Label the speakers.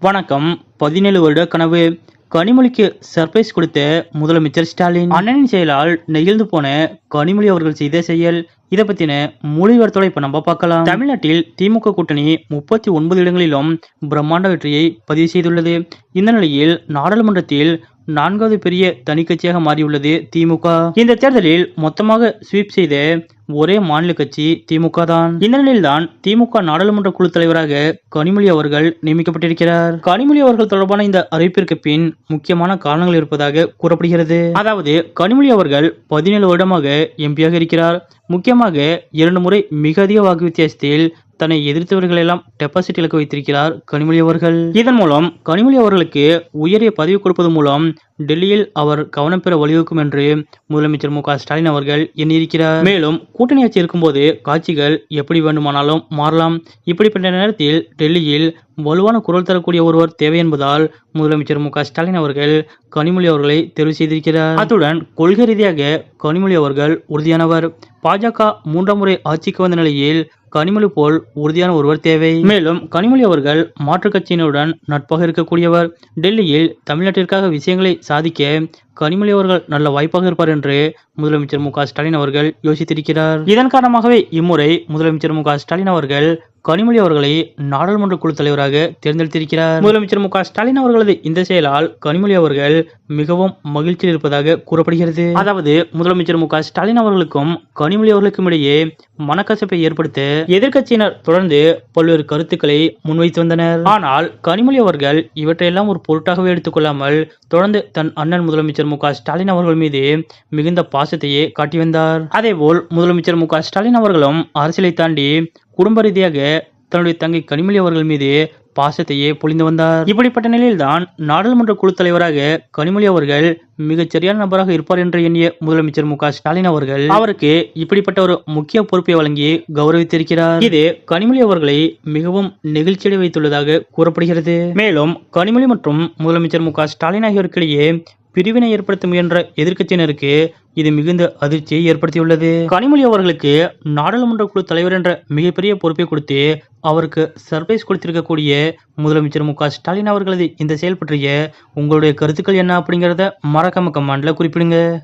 Speaker 1: வணக்கம். பதினேழு வருட கனவு. கனிமொழிக்கு சர்ப்ரைஸ் கொடுத்த முதலமைச்சர் ஸ்டாலின். அண்ணனின் செயலால் நெகிழ்ந்து போன கனிமொழி அவர்கள் செய்த செயல். இதை பத்தின மொழிவரத்தோட இப்ப நம்ம பார்க்கலாம். தமிழ்நாட்டில் திமுக கூட்டணி முப்பத்தி ஒன்பது இடங்களிலும் பிரம்மாண்ட வெற்றியை பதிவு செய்துள்ளது. இந்த நிலையில் நாடாளுமன்றத்தில் நான்காவது பெரிய தனி கட்சியாக மாறியுள்ளது திமுக. இந்த தேர்தலில் மொத்தமாக ஸ்வீப் செய்த ஒரே மாநில கட்சி திமுக தான். இந்த நிலையில்தான் திமுக நாடாளுமன்ற குழு தலைவராக கனிமொழி அவர்கள் நியமிக்கப்பட்டிருக்கிறார். கனிமொழி அவர்கள் தொடர்பான இந்த அறிவிப்பிற்கு பின் முக்கியமான காரணங்கள் இருப்பதாக கூறப்படுகிறது. அதாவது கனிமொழி அவர்கள் பதினேழு வருடமாக எம்பியாக இருக்கிறார். முக்கியமாக இரண்டு முறை மிக அதிக வாக்கு வித்தியாசத்தில் தன்னை எதிர்த்தவர்கள் எல்லாம் டெபாசிட் இழக்க வைத்திருக்கிறார் கனிமொழி அவர்கள். இதன் மூலம் கனிமொழி அவர்களுக்கு உயரிய பதவி கொடுப்பது மூலம் டெல்லியில் அவர் கவனம் பெற வழிவகுக்கும் என்று முதலமைச்சர் மு ஸ்டாலின் அவர்கள் எண்ணியிருக்கிறார். மேலும் கூட்டணி ஆட்சி இருக்கும்போது காட்சிகள் எப்படி வேண்டுமானாலும் மாறலாம். இப்படிப்பட்ட நேரத்தில் டெல்லியில் வலுவான குரல் தரக்கூடிய ஒருவர் தேவை என்பதால் முதலமைச்சர் மு ஸ்டாலின் அவர்கள் கனிமொழி அவர்களை தேர்வு செய்திருக்கிறார். அத்துடன் கொள்கை ரீதியாக கனிமொழி அவர்கள் உறுதியானவர். பாஜக மூன்றாம் முறை ஆட்சிக்கு வந்த நிலையில் கனிமொழி போல் உறுதியான ஒருவர் தேவை. மேலும் கனிமொழி அவர்கள் மாற்றுக் கட்சியினருடன் நட்பாக இருக்கக்கூடியவர். டெல்லியில் தமிழ்நாட்டிற்காக விஷயங்களை சாதிக்க கனிமொழி அவர்கள் நல்ல வாய்ப்பாக இருப்பார் என்று முதலமைச்சர் மு க ஸ்டாலின் அவர்கள் யோசித்திருக்கிறார். இதன் காரணமாகவே இம்முறை முதலமைச்சர் மு க ஸ்டாலின் அவர்கள் கனிமொழி அவர்களை நாடாளுமன்ற குழு தலைவராக தேர்ந்தெடுத்திருக்கிறார். முதலமைச்சர் மு ஸ்டாலின் அவர்களது இந்த செயலால் கனிமொழி அவர்கள் மிகவும் மகிழ்ச்சியில் இருப்பதாக கூறப்படுகிறது. அதாவது முதலமைச்சர் மு ஸ்டாலின் அவர்களுக்கும் கனிமொழி அவர்களுக்கும் இடையே மனக்கசப்பை ஏற்படுத்த எதிர்க்கட்சியினர் தொடர்ந்து பல்வேறு கருத்துக்களை முன்வைத்து வந்தனர். ஆனால் கனிமொழி அவர்கள் இவற்றையெல்லாம் ஒரு பொருட்டாகவே எடுத்துக்கொள்ளாமல் தொடர்ந்து தன் அண்ணன் முதலமைச்சர் மு ஸ்டாலின் அவர்கள் மீது மிகுந்த பாசத்தையே காட்டி வந்தார். அதேபோல் முதலமைச்சர் மு ஸ்டாலின் அவர்களும் அரசியலை தாண்டி குடும்ப ரீதியாக தன்னுடைய தங்கை கனிமொழி அவர்கள் மீது பாசத்தையே பொழிந்து வந்தார். இப்படிப்பட்ட நிலையில்தான் நாடாளுமன்ற குழு தலைவராக கனிமொழி அவர்கள் மிகச் சரியான நபராக இருப்பார் என்று எண்ணிய முதலமைச்சர் மு ஸ்டாலின் அவர்கள் அவருக்கு இப்படிப்பட்ட ஒரு முக்கிய பொறுப்பை வழங்கி கௌரவித்திருக்கிறார். இது கனிமொழி அவர்களை மிகவும் நெகிழ்ச்சியடை வைத்துள்ளதாக கூறப்படுகிறது. மேலும் கனிமொழி மற்றும் முதலமைச்சர் மு ஸ்டாலின் ஆகியோருக்கிடையே பிரிவினை ஏற்படுத்த முயன்ற எதிர்க்கட்சியினருக்கு இது மிகுந்த அதிர்ச்சியை ஏற்படுத்தியுள்ளது. கனிமொழி அவர்களுக்கு நாடாளுமன்ற குழு தலைவர் என்ற மிகப்பெரிய பொறுப்பை கொடுத்து அவருக்கு சர்ப்ரைஸ் கொடுத்திருக்கக்கூடிய முதலமைச்சர் மு ஸ்டாலின் அவர்களது இந்த செயல் பற்றிய உங்களுடைய கருத்துக்கள் என்ன அப்படிங்கிறத மறக்காம கமெண்ட்ல குறிப்பிடுங்க.